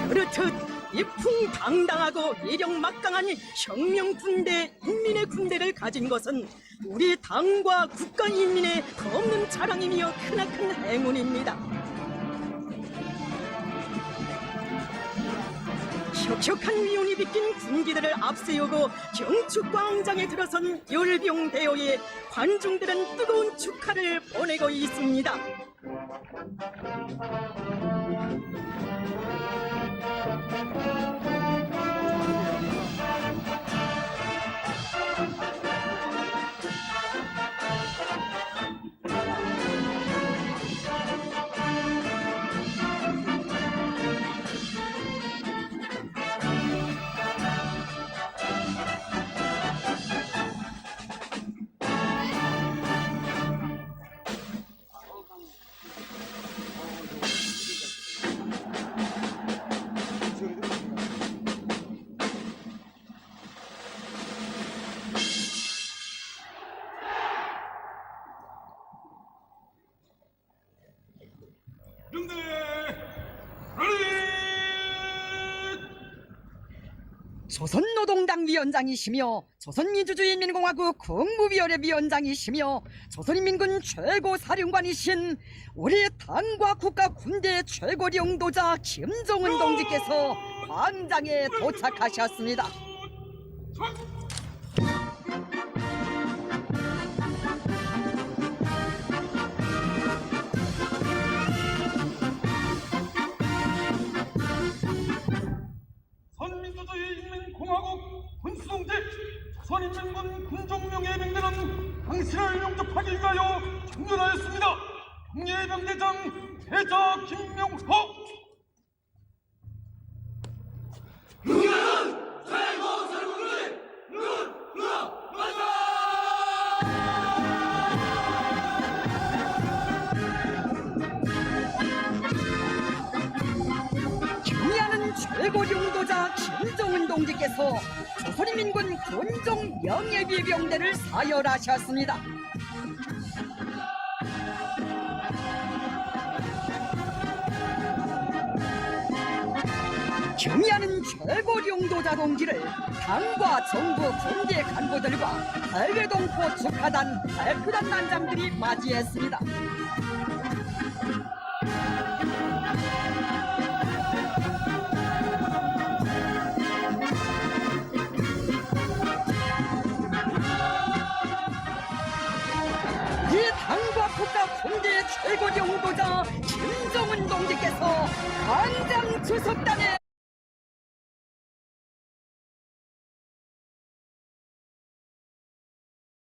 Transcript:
그렇듯 이풍당당하고 예령 막강한 혁명 군대 인민의 군대를 가진 것은 우리 당과 국가 인민의 더없는 자랑이며 크나큰 행운입니다. 혁혁한 위용이 빗긴 군기들을 앞세우고 경축광장에 들어선 열병 대호에 관중들은 뜨거운 축하를 보내고 있습니다. 조선노동당 위원장이시며 조선민주주의인민공화국 국무위원회 위원장이시며 조선인민군 최고 사령관이신 우리 당과 국가 군대 최고領도자 김정은 동지께서 광장에 도착하셨습니다. 당신을 영접하기 위하여 청년하였습니다. 경례병대장 대자 김명호 최고領도자 김정은 동지께서 조선인민군 군종 명예비병대를 사열하셨습니다. 경의하는 최고領도자 동지를 당과 정부 군대 간부들과 해외 동포 축하단 대표단 단장들이 맞이했습니다. 최고領도자 김정은 동지께서 광장 주석단에